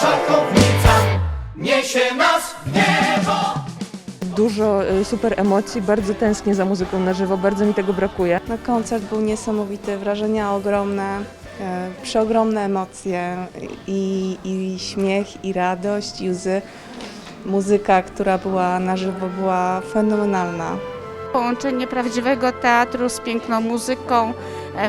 Szachownica niesie nas w niebo. Dużo y, super emocji, bardzo tęsknię za muzyką na żywo, bardzo mi tego brakuje. No, koncert był niesamowity, wrażenia ogromne, e, przeogromne emocje i, i śmiech, i radość, i łzy. Muzyka, która była na żywo, była fenomenalna. Połączenie prawdziwego teatru z piękną muzyką,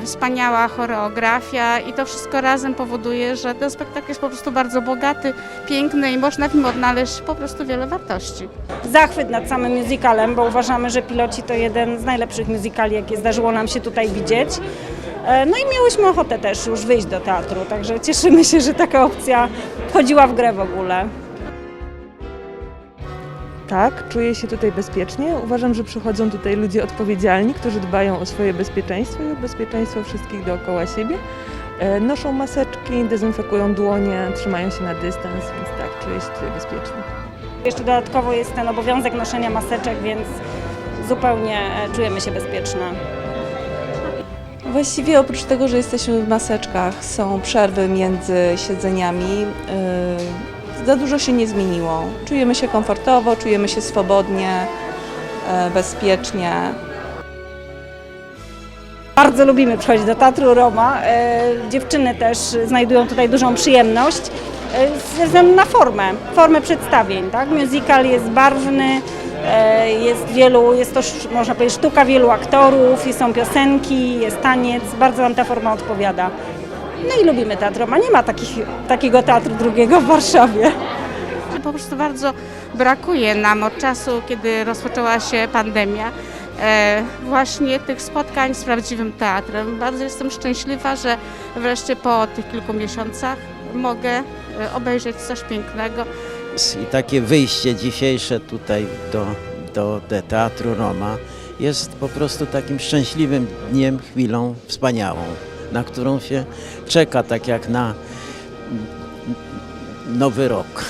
wspaniała choreografia i to wszystko razem powoduje, że ten spektakl jest po prostu bardzo bogaty, piękny i można w nim odnaleźć po prostu wiele wartości. zachwyt nad samym musicalem, bo uważamy, że Piloci to jeden z najlepszych musicali, jakie zdarzyło nam się tutaj widzieć. E, No i miałyśmy ochotę też już wyjść do teatru, także cieszymy się, że taka opcja wchodziła w grę w ogóle. Tak, czuję się tutaj bezpiecznie. Uważam, że przychodzą tutaj ludzie odpowiedzialni, którzy dbają o swoje bezpieczeństwo i o bezpieczeństwo wszystkich dookoła siebie. E, Noszą maseczki, dezynfekują dłonie, trzymają się na dystans, więc tak, czuję się tutaj bezpiecznie. Jeszcze dodatkowo jest ten obowiązek noszenia maseczek, więc zupełnie e, czujemy się bezpieczne. Właściwie oprócz tego, że jesteśmy w maseczkach, są przerwy między siedzeniami, yy, za dużo się nie zmieniło. Czujemy się komfortowo, czujemy się swobodnie, e, bezpiecznie. Bardzo lubimy przychodzić do Teatru Roma. E, Dziewczyny też znajdują tutaj dużą przyjemność e, ze względu na formę, formę przedstawień. Tak? Musical jest barwny, jest wielu, jest to można powiedzieć sztuka wielu aktorów, są piosenki, jest taniec, bardzo nam ta forma odpowiada. No i lubimy Teatr Roma. Nie ma takich, takiego teatru drugiego w Warszawie. Po prostu bardzo brakuje nam od czasu, kiedy rozpoczęła się pandemia, e, właśnie tych spotkań z prawdziwym teatrem. Bardzo jestem szczęśliwa, że wreszcie po tych kilku miesiącach mogę e, obejrzeć coś pięknego. I takie wyjście dzisiejsze tutaj do, do, do Teatru Roma jest po prostu takim szczęśliwym dniem, chwilą wspaniałą, na którą się czeka tak jak na nowy rok.